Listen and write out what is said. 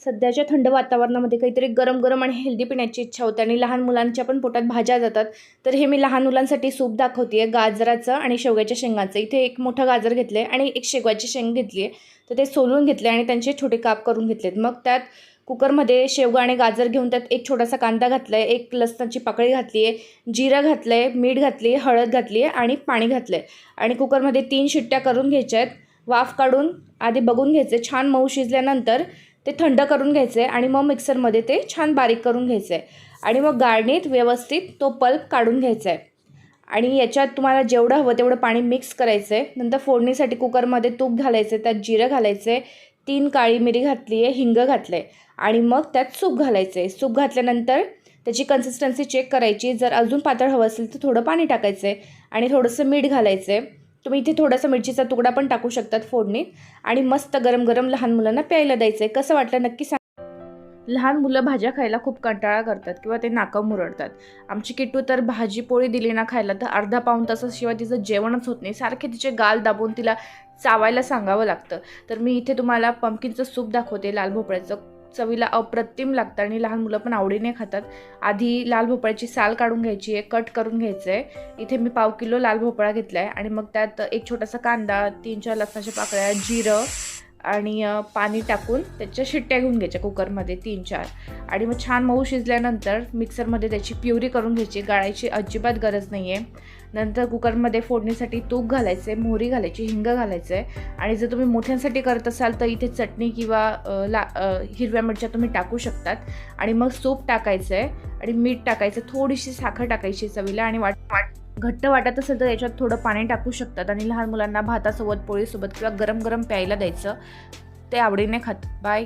सध्याच्या थंड वातावरणामध्ये काहीतरी गरम गरम आणि हेल्दी पिण्याची इच्छा होते आणि लहान मुलांच्या पण पोटात भाज्या जातात. तर हे मी लहान मुलांसाठी सूप दाखवते आहे गाजराचं आणि शेवग्याच्या शेंगाचं. इथे एक मोठं गाजर घेतलं आहे आणि एक शेवग्याची शेंग घेतली आहे तर ते सोलून घेतले आणि त्यांचे छोटे काप करून घेतलेत. मग त्यात कुकरमध्ये शेवगा आणि गाजर घेऊन त्यात एक छोटासा कांदा घातला आहे एक लसणाची पाकळी घातली आहे जिरं घातलं आहे मीठ घातली आहे हळद घातली आहे आणि पाणी घातलं आहे आणि कुकरमध्ये तीन शिट्ट्या करून घ्यायच्या आहेत वाफ काढून आधी बघून घ्यायचे. छान मऊ शिजल्यानंतर ते थंड करून घ्यायचे आणि मग मिक्सरमध्ये ते छान बारीक करून घ्यायचं. आहे आणि मग गाळणीत व्यवस्थित तो पल्प काढून घ्यायचा. आहे आणि याच्यात तुम्हाला जेवढं हवं तेवढं पाणी मिक्स करायचं. आहे नंतर फोडणीसाठी कुकरमध्ये तूप घालायचं आहे त्यात जिरं घालायचं आहे तीन काळी मिरी घातली आहे हिंग घातलं आहे आणि मग त्यात सूप घालायचं. आहे सूप घातल्यानंतर त्याची कन्सिस्टन्सी चेक करायची. जर अजून पातळ हवं असेल तर थोडं पाणी टाकायचं आहे आणि थोडंसं मीठ घालायचं. आहे तुम्ही इथे थोडासा मिरचीचा तुकडा पण टाकू शकतात फोडणीत. आणि मस्त गरम गरम लहान मुलांना प्यायला द्यायचं आहे कसं वाटलं नक्की सांग लहान मुलं भाज्या खायला खूप कंटाळा करतात किंवा ते नाकं मुरडतात. आमची किट्टू तर भाजी पोळी दिली ना खायला तर अर्धा पाऊण तासाशिवाय तिचं जेवणच होत नाही. सारखे तिचे गाल दाबून तिला चावायला सांगावं लागतं. तर मी इथे तुम्हाला पंपकिनचं सूप दाखवते लाल भोपळ्याचं. चवीला अप्रतिम लागतं आणि लहान मुलं पण आवडीने खातात. आधी लाल भोपळ्याची साल काढून घ्यायची आहे कट करून घ्यायचं आहे. इथे मी पाव किलो लाल भोपळा घेतला आहे आणि मग त्यात एक छोटासा कांदा तीन चार लसणाच्या पाकळ्या जिरं आणि पाणी टाकून त्याच्या शिट्ट्या घेऊन घ्यायच्या कुकरमध्ये तीन चार. आणि मग छान मऊ शिजल्यानंतर मिक्सरमध्ये त्याची प्युरी करून घ्यायची. गाळायची अजिबात गरज नाही आहे नंतर कुकरमध्ये फोडणीसाठी तूप घालायचे मोहरी घालायची हिंग घालायचं. आहे आणि जर तुम्ही मोठ्यांसाठी करत असाल तर इथे चटणी किंवा ला हिरव्या मिरच्या तुम्ही टाकू शकतात. आणि मग सूप टाकायचं आहे आणि मीठ टाकायचं थोडीशी साखर टाकायची चवीला आणि वाट वाट घट्ट वाटत असेल तर याच्यात थोडं पाणी टाकू शकतात आणि लहान मुलांना भातासोबत पोळीसोबत किंवा गरम गरम प्यायला द्यायचं. ते आवडीने खात. बाय